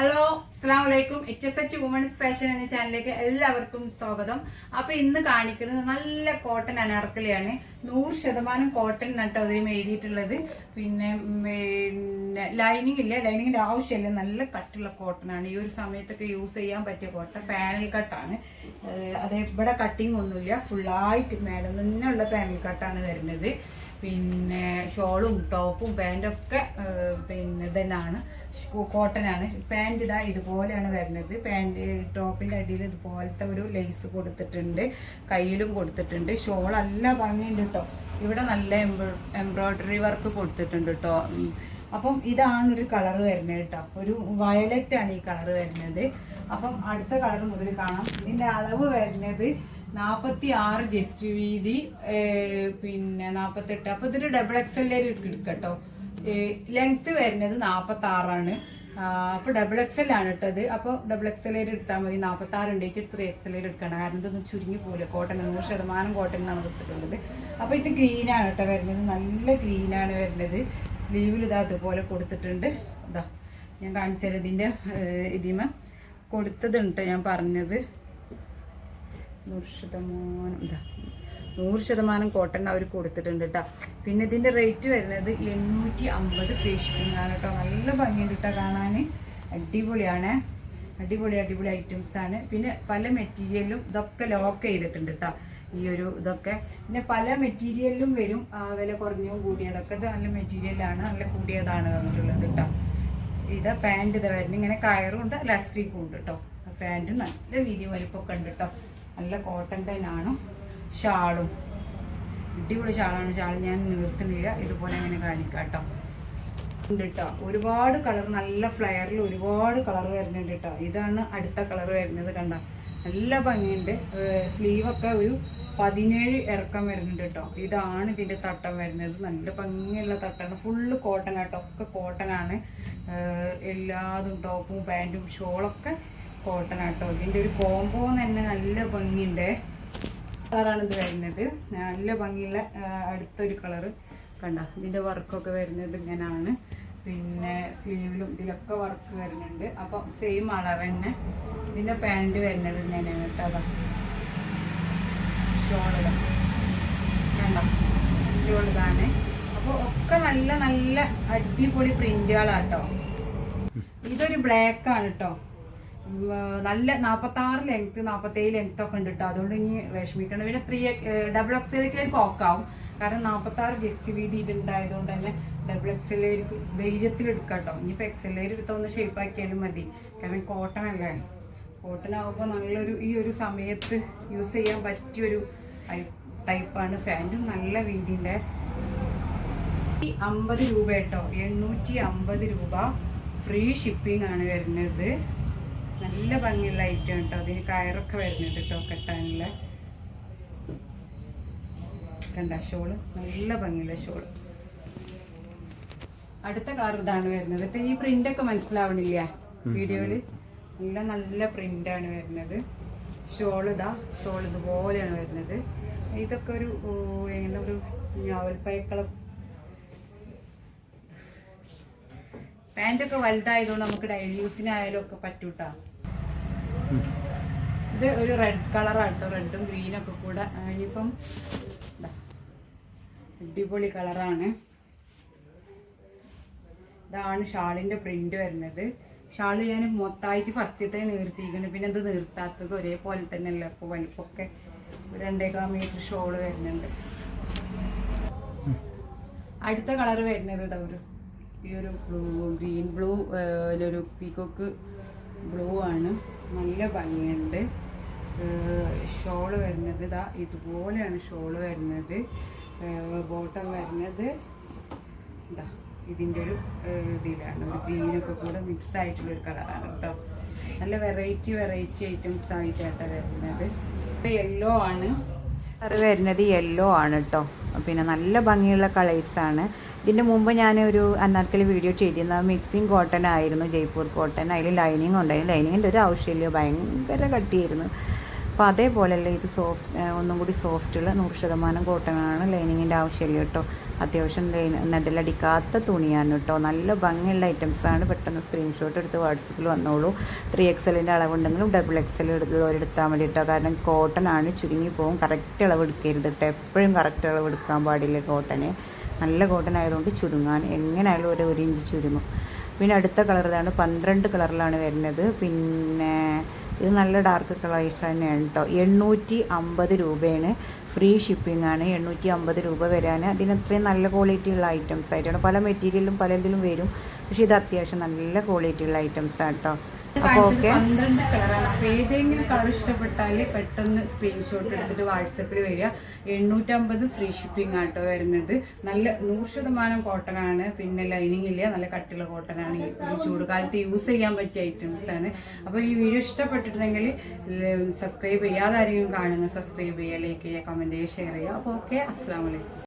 Hello അസ്സാം വലൈക്കും H S H women's fashion എന്ന ചാനലിലേക്ക് എല്ലാവർക്കും സ്വാഗതം. അപ്പൊ ഇന്ന് കാണിക്കുന്നത് നല്ല കോട്ടൺ അനാർക്കലിയാണ്. നൂറ് ശതമാനം കോട്ടൺ നട്ടോ അതിലും എഴുതിയിട്ടുള്ളത്. പിന്നെ പിന്നെ ലൈനിങ് ഇല്ല. ലൈനിങ്ങിന്റെ ആവശ്യമില്ല. നല്ല കട്ടുള്ള കോട്ടൺ ആണ്. ഈ ഒരു സമയത്തൊക്കെ യൂസ് ചെയ്യാൻ പറ്റിയ കോട്ടൺ പാനൽ കട്ടാണ് അത് ഇവിടെ കട്ടിങ് ഒന്നുമില്ല. ഫുള്ളായിട്ട് മേലെ നിന്നുള്ള പാനൽ കട്ടാണ് വരുന്നത്. പിന്നെ ഷോളും ടോപ്പും പാന്റൊക്കെ പിന്നെ ഇതന്നാണ് കോട്ടനാണ്. പാന്റ് ഇതാ ഇതുപോലെയാണ് വരുന്നത്. പാന്റ് ടോപ്പിന്റെ അടിയിൽ ഇതുപോലത്തെ ഒരു ലേസ് കൊടുത്തിട്ടുണ്ട് കയ്യിലും കൊടുത്തിട്ടുണ്ട്. ഷോൾ ഭംഗിയുണ്ട് കേട്ടോ ഇവിടെ നല്ല എംബ്രോയ്ഡറി വർക്ക് കൊടുത്തിട്ടുണ്ട് കേട്ടോ അപ്പം ഇതാണ് ഒരു കളർ വരുന്നത് കേട്ടോ ഒരു വയലറ്റ് ആണ് ഈ കളർ വരുന്നത്. അപ്പം അടുത്ത കളർ മുതൽ കാണാം. ഇതിന്റെ അളവ് വരുന്നത് നാൽപ്പത്തി ആറ് ജസ്റ്റ് വീതി പിന്നെ നാൽപ്പത്തെട്ട് അപ്പോൾ ഇതൊരു ഡബിൾ എക്സ് എൽ എടുക്കട്ടോ. ലെങ്ത് വരുന്നത് നാൽപ്പത്തി ആറാണ് അപ്പോൾ ഡബിൾ എക്സ് എൽ ആണ് ഇട്ടത്. അപ്പോൾ ഡബിൾ എക്സ് എൽ എടുത്താൽ മതി. നാൽപ്പത്തി ആറ് ഉണ്ട് വെച്ചിട്ട് ത്രീ എക്സ് എൽ എടുക്കണം. കാരണം ഇതൊന്നും ചുരുങ്ങി പോലെ കോട്ടൺ നൂറ് ശതമാനം കോട്ടൺ ആണ് എടുത്തിട്ടുള്ളത് അപ്പോൾ ഇത് ഗ്രീനാണ് കേട്ടോ വരുന്നത്. നല്ല ഗ്രീനാണ് വരുന്നത്. സ്ലീവിൽ ഇതാ അതുപോലെ കൊടുത്തിട്ടുണ്ട്. ഇതാ ഞാൻ കാണിച്ചാൽ ഇതിന്റെ ഇതിമ. കൊടുത്തതുണ്ട് ഞാൻ പറഞ്ഞത്. നൂറ് ശതമാനം ഇതാ നൂറ് ശതമാനം കോട്ടൺ അവർ കൊടുത്തിട്ടുണ്ട് കേട്ടോ പിന്നെ ഇതിന്റെ റേറ്റ് വരുന്നത് എണ്ണൂറ്റി അമ്പത് ഫ്രീ ഷിപ്പിംഗ് ആണ് കേട്ടോ നല്ല ഭംഗിയുണ്ട് കേട്ടോ കാണാൻ അടിപൊളിയാണ്. അടിപൊളി അടിപൊളി ഐറ്റംസ് ആണ്. പിന്നെ പല മെറ്റീരിയലും ഇതൊക്കെ ലോക്ക് ചെയ്തിട്ടുണ്ട് കേട്ടോ ഈ ഒരു ഇതൊക്കെ. പിന്നെ പല മെറ്റീരിയലിലും വരും. വില കുറഞ്ഞും കൂടിയതൊക്കെ. ഇത് നല്ല മെറ്റീരിയലാണ് നല്ല കൂടിയതാണ് വന്നിട്ടുള്ളത് കേട്ടോ ഇത് പാന്റ് ഇത് വരുന്നത്. ഇങ്ങനെ കയറും ഉണ്ട് ഇലാസ്റ്റിക്കും ഉണ്ട് കേട്ടോ പാന്റ് നല്ല വീതി വലിപ്പമൊക്കെ ഉണ്ട് കേട്ടോ നല്ല കോട്ടൺ തന്നെയാണ് ഷാളും. അടിപൊളി ഷാളാണ്. ഷാൾ ഞാൻ നിർത്തുന്നില്ല. ഇതുപോലെ അങ്ങനെ കാണിക്കാം കേട്ടോ ഒരുപാട് കളർ നല്ല ഫ്ലയറിൽ ഒരുപാട് കളർ വരുന്നുണ്ട് കേട്ടോ ഇതാണ് അടുത്ത കളർ വരുന്നത് കണ്ട? നല്ല ഭംഗിയുണ്ട്. സ്ലീവൊക്കെ ഒരു പതിനേഴ് ഇറക്കം വരുന്നുണ്ട് കേട്ടോ ഇതാണ് ഇതിന്റെ തട്ടം വരുന്നത്. നല്ല ഭംഗിയുള്ള തട്ടാണ്. ഫുള്ള് കോട്ടൺ കേട്ടോ ഒക്കെ കോട്ടൺ ആണ്. എല്ലാതും ടോപ്പും പാന്റും ഷോളൊക്കെ കോട്ടൺ ആട്ടോ. ഇതിന്റെ ഒരു കോംബോ തന്നെ നല്ല ഭംഗിയുണ്ട്. കളറാണ് ഇത് വരുന്നത്. നല്ല ഭംഗിയുള്ള അടുത്തൊരു കളറ് കണ്ട? ഇതിന്റെ വർക്കൊക്കെ വരുന്നത് ഇങ്ങനെയാണ് പിന്നെ സ്ലീവിലും ഇതിലൊക്കെ വർക്ക് വരുന്നുണ്ട്. അപ്പം സെയിം അളവ് തന്നെ. ഇതിന്റെ പാന്റ് വരുന്നത് ഇങ്ങനെയാണ് കേട്ടോ. അതാ. ഷോളിടാം കണ്ടോ? ഷോൾ ഇതാണ്. അപ്പോൾ ഒക്കെ നല്ല നല്ല അടിപൊളി പ്രിന്റുകളാട്ടോ ഇതൊരു ബ്ലാക്ക് ആണ് കേട്ടോ. നല്ല നാൽപ്പത്തി ആറ് ലെങ്ത് നാൽപ്പത്തേഴ് ലെങ്ത് ഒക്കെ ഉണ്ട് അതുകൊണ്ട് ഇനി വിഷമിക്കണം പിന്നെ ത്രീ ഡബിൾ എക്സ് എല്ലേക്ക് കോക്കാവും കാരണം നാൽപ്പത്തി ആറ് ജസ്റ്റ് വീതി ഇതുണ്ടായതുകൊണ്ട് തന്നെ ഡബിൾ എക്സ് എല്ലേക്ക് ധൈര്യത്തിൽ എടുക്കാം കേട്ടോ ഇനിയിപ്പോൾ എക്സ് എൽ എടുത്ത ഒന്ന് ഷേപ്പ് ആക്കിയാലും മതി. കാരണം കോട്ടൺ അല്ലേ? കോട്ടൺ ആകുമ്പോൾ നല്ലൊരു ഈ ഒരു സമയത്ത് യൂസ് ചെയ്യാൻ പറ്റിയൊരു ടൈപ്പാണ് ഫാന്റും നല്ല വീതിന്റെ അമ്പത് രൂപ കേട്ടോ എണ്ണൂറ്റി അമ്പത് രൂപ ഫ്രീ ഷിപ്പിംഗ് ആണ് വരുന്നത്. നല്ല ഭംഗിയുള്ള ഐറ്റം കേട്ടോ. അതിന് കയറൊക്കെ വരുന്നുണ്ട് കേട്ടോ കെട്ടാനുള്ള. കണ്ട ഷോൾ? നല്ല ഭംഗിയുള്ള ഷോൾ. അടുത്ത കളർ ഇതാണ് വരുന്നത്. ഇപ്പൊ ഈ പ്രിന്റ് ഒക്കെ മനസ്സിലാവണില്ല? വീഡിയോയിൽ? നല്ല നല്ല പ്രിന്റ് ആണ് വരുന്നത്. ഷോൾ ഇതാ. ഷോൾ ഇതുപോലെയാണ് വരുന്നത്. ഇതൊക്കെ ഒരു എങ്ങനെ ഒരു ഞാവൽപ്പയക്കളം പാന്റൊക്കെ വലുതായതുകൊണ്ട് നമുക്ക് ഡെയിലി യൂസിനായാലും ഒക്കെ പറ്റൂട്ടാ. ഇത് ഒരു റെഡ് കളറാട്ടോ റെഡും ഗ്രീനും ഒക്കെ കൂടെ. ഇനിയിപ്പം അടിപൊളി കളറാണ് ഇതാണ് ഷാളിന്റെ പ്രിന്റ് വരുന്നത്. ഷാൾ ഞാൻ മൊത്തമായിട്ട് ഫസ്റ്റത്തെ നീർത്തിയിരിക്കുന്നത് പിന്നെ അത് നീർത്താത്തത് ഒരേപോലെ തന്നെയല്ല? ഇപ്പോൾ വലിപ്പമൊക്കെ രണ്ടേകാൽ മീറ്റർ ഷോൾ വരുന്നുണ്ട്. അടുത്ത കളർ വരുന്നത് ഇതാ ഒരു ഈ ഒരു ബ്ലൂ ഗ്രീൻ ബ്ലൂ ഒരു പീക്കോക്ക് ബ്ലൂ ആണ്. നല്ല ഭംഗിയുണ്ട്. ഷോൾ വരുന്നത് ഇതാ ഇതുപോലെയാണ് ഷോൾ വരുന്നത്. ബോട്ടം വരുന്നത് ഇതാ ഇതിന്റെ ഒരു ഇതിലാണ്. ഒരു ഗ്രീനൊക്കെ കൂടെ മിക്സ് ആയിട്ടുള്ള ഒരു കളറാണ് കേട്ടോ നല്ല വെറൈറ്റി വെറൈറ്റി ഐറ്റംസ് ആയിട്ടാണ് വരുന്നത്. യെല്ലോ ആണ്. അത് വരുന്നത് യെല്ലോ ആണ് കേട്ടോ പിന്നെ നല്ല ഭംഗിയുള്ള കളേഴ്സാണ് ഇതിന്റെ മുമ്പ് ഞാൻ ഒരു അന്നാർക്കലി വീഡിയോ ചെയ്തിരുന്നത് മിക്സിങ് കോട്ടൺ ആയിരുന്നു ജയ്പൂർ കോട്ടൺ അതിൽ ലൈനിങ് ഉണ്ടായിരുന്നു. ലൈനിങ്ങിന്റെ ഒരു ആവശ്യമില്ല ഭയങ്കര കട്ടിയായിരുന്നു. അപ്പോൾ അതേപോലെയല്ല ഇത് സോഫ്റ്റ് ഒന്നും കൂടി സോഫ്റ്റുള്ള നൂറ് ശതമാനം കോട്ടനാണ് ലൈനിങ്ങിന്റെ ആവശ്യമില്ല കേട്ടോ. അത്യാവശ്യം ലൈൻ നെടലടിക്കാത്ത തുണിയാണ് കേട്ടോ. നല്ല ഭംഗിയുള്ള ഐറ്റംസാണ് പെട്ടെന്ന് സ്ക്രീൻഷോട്ട് എടുത്ത് വാട്സപ്പിൽ വന്നോളൂ. ത്രീ എക്സലിന്റെ അളവുണ്ടെങ്കിലും ഡബിൾ എക്സൽ എടുത്ത് എടുത്താൽ മതി കേട്ടോ. കാരണം കോട്ടൺ ആണ് ചുരുങ്ങി പോകും കറക്റ്റ് അളവ് എടുക്കരുത് കേട്ടോ. എപ്പോഴും കറക്റ്റ് അളവ് എടുക്കാൻ പാടില്ല കോട്ടനെ നല്ല കോട്ടൺ ആയതുകൊണ്ട് ചുരുങ്ങാൻ എങ്ങനെയായാലും ഒരു ഒരു ഇഞ്ച് ചുരുങ്ങും. പിന്നെ അടുത്ത കളർ ഇതാണ്. പന്ത്രണ്ട് കളറിലാണ് വരുന്നത്. പിന്നെ ഇത് നല്ല ഡാർക്ക് കളേഴ്സ് തന്നെയാണ് കേട്ടോ എണ്ണൂറ്റി അമ്പത് രൂപയാണ്. ഫ്രീ ഷിപ്പിംഗ് ആണ്. എണ്ണൂറ്റി അമ്പത് രൂപ വരാൻ അതിന് അത്രയും നല്ല ക്വാളിറ്റി ഉള്ള ഐറ്റംസ് ആയിട്ടാണ്. പല മെറ്റീരിയലും പല ഇതിലും വരും. പക്ഷേ ഇത് അത്യാവശ്യം നല്ല ക്വാളിറ്റി ഉള്ള ഐറ്റംസ് ആണ് കേട്ടോ അപ്പോൾ ഓക്കെ പന്ത്രണ്ട് കളറാണ് ഏതെങ്കിലും കളർ ഇഷ്ടപ്പെട്ടാൽ പെട്ടെന്ന് സ്ക്രീൻഷോട്ട് എടുത്തിട്ട് വാട്സപ്പിൽ വരിക. എണ്ണൂറ്റമ്പത് ഫ്രീ ഷിപ്പിംഗ് ആട്ടോ വരുന്നത്. നല്ല നൂറ് ശതമാനം കോട്ടൺ ആണ്. പിന്നെ ലൈനിങ് ഇല്ല. നല്ല കട്ടിയുള്ള കോട്ടൺ ആണ്. ഈ ചൂടുകാലത്ത് ചൂട് കാലത്ത് യൂസ് ചെയ്യാൻ പറ്റിയ ഐറ്റംസ് ആണ്. അപ്പോൾ ഈ വീഡിയോ ഇഷ്ടപ്പെട്ടിട്ടുണ്ടെങ്കിൽ സബ്സ്ക്രൈബ് ചെയ്യാതെ ആരെങ്കിലും കാണുന്ന സബ്സ്ക്രൈബ് ചെയ്യുക ലൈക്ക് ചെയ്യുക കമന്റ് ചെയ്യുക ഷെയർ ചെയ്യുക. അപ്പോൾ ഓക്കെ അസ്സാം വലൈക്കും